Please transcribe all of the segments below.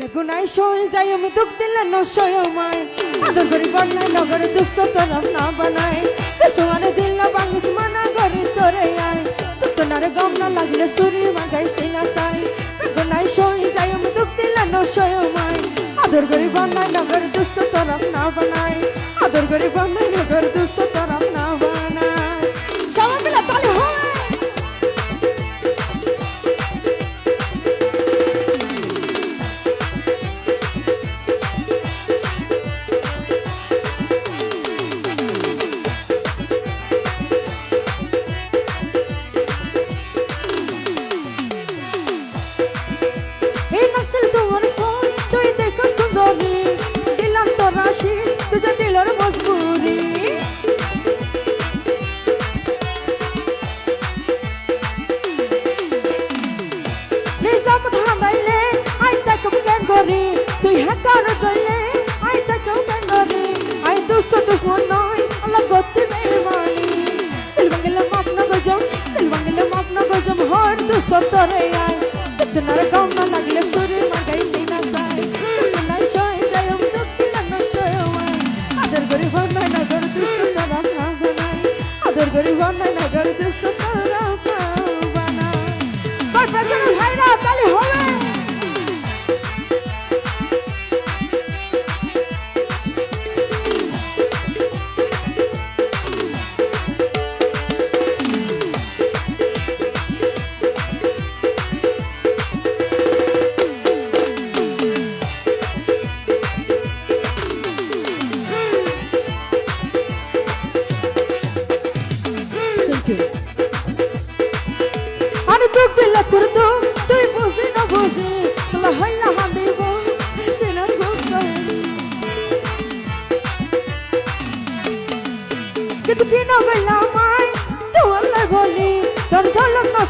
I সই, যাই আমি দুঃখ দিলে নশয় মায় আদর করি বন্যায় নগরে দুষ্ট তরফ না বানায়। দুষ্টমানে দিল না বাঙ্গিস মানা করি তোরে আয়। তোনারে গম না লাগলে সুরি মাগাই সিনা সাই সই, যাই আমি দুঃখ দিলে নশয় মায় আদর করি বন্যায় নগরে দুষ্ট তরফ না বানায়। আদর করি বন্যায় নগরে দুষ্ট তরফ দিলাম তো রাশি তুঝে দিলর মজবুরি। নিজাম ধামাইলে আই তাকে করি তুই হ্যাকার করলে আই তাকে করি আই দুষ্ট দুশ্মন নয় আল্লাহ গতি বেমানি দিল ভাঙলে মাপ না গজম দিল ভাঙলে মাপ না গজম হর দুষ্ট তোরে আই তোমার গম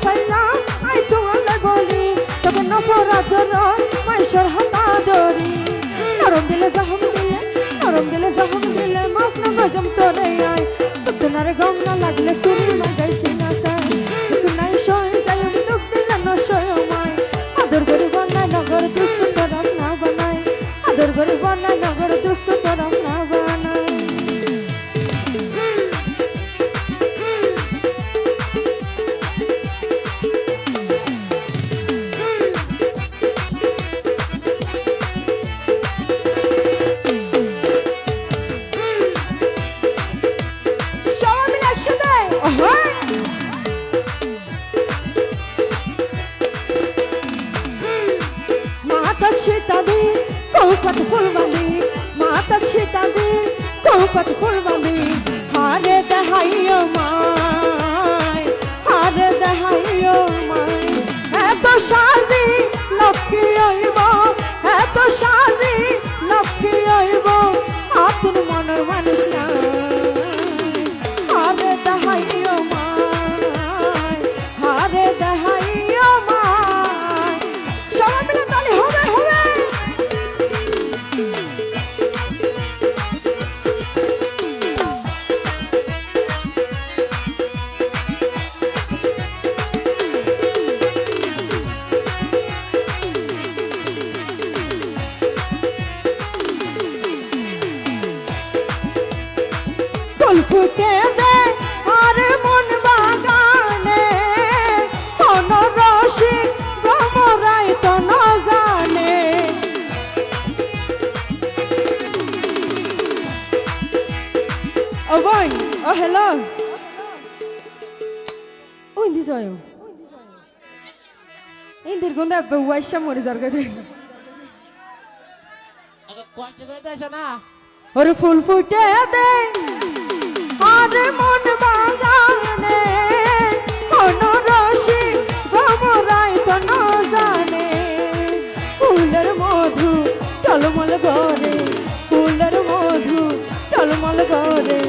সাইলাম আই তোমার বলি তবে নফরাত মাইশর হাতা দরি নরম দিলে জহম দিলে নরম দিলে জহম দিলে মাফ না গজম তোরে আই। তোর গম না লাগলে সুরি মাগাইছি না সাই নাই সয় যাই দুঃখ দিলে না সয় মাই। আদর করে বানাই নগর দুষ্ট তরম না বানাই আদর করে মাতা ছিতাদি কৌপত ফুলবালি মাতা ছিতাদি কৌপত ফুলবানি হারে দেহাইও মায়, হারে দেহাইও মায়। এত সাজি হ্যালো ও ইন্দি জয় ইন্দির গন্ধা ওয়াইশা মরে যার কথা আগে কন্ট্রি করে দেয় না ওরে ফুল ফুটে দে আরে মন বাগানে কোন তো ন জানে ফুলের মধু টলমল করে ফুলের মধু টলমল করে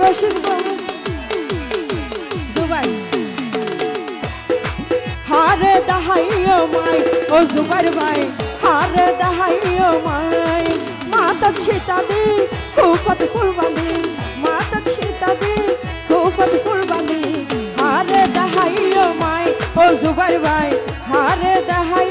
রসিক বউ জুবাই। হারে দাহাইও মাই, ও জুবার ভাই, হারে দাহাইও মাই। মাতা ছিটা দি কুফত ফুলবালি মাতা ছিটা দি কুফত ফুলবালি হারে দাহাইও মাই, ও জুবার ভাই, হারে দাহাইও মাই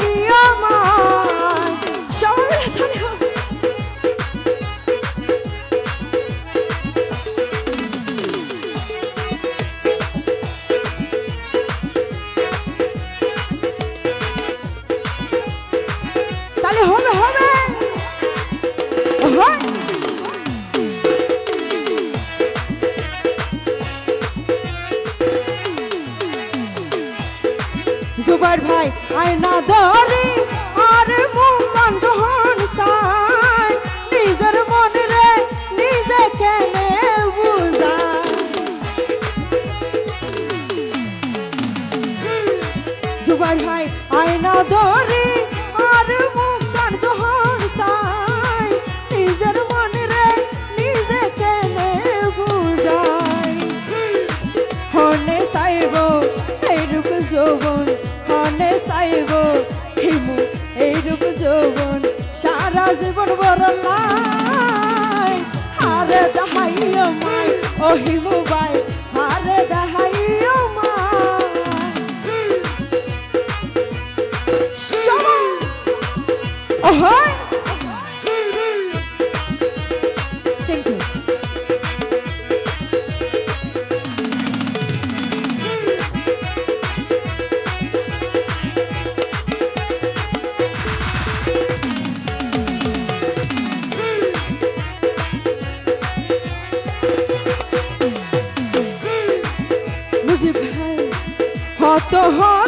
Dubai High, I know the Oh, hi. the heart.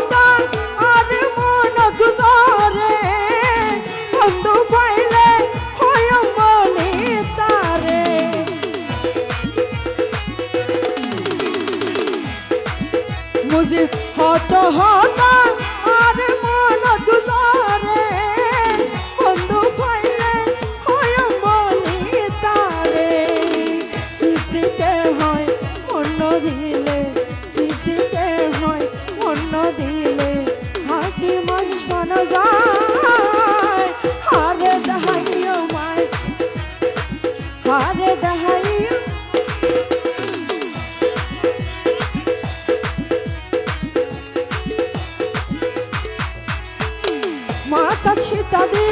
মাতা সীতা দে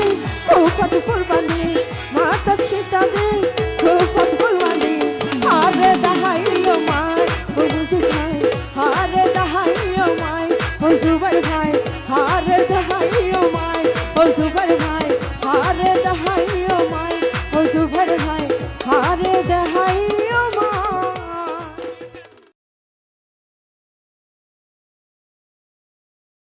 কৌপট ফুলবানি মাতা সীতা দে কৌপট ফুলবানি আরে দাহাইও মাই বুঝু ভাই আরে দাহাইও মাই বুঝু ভাই।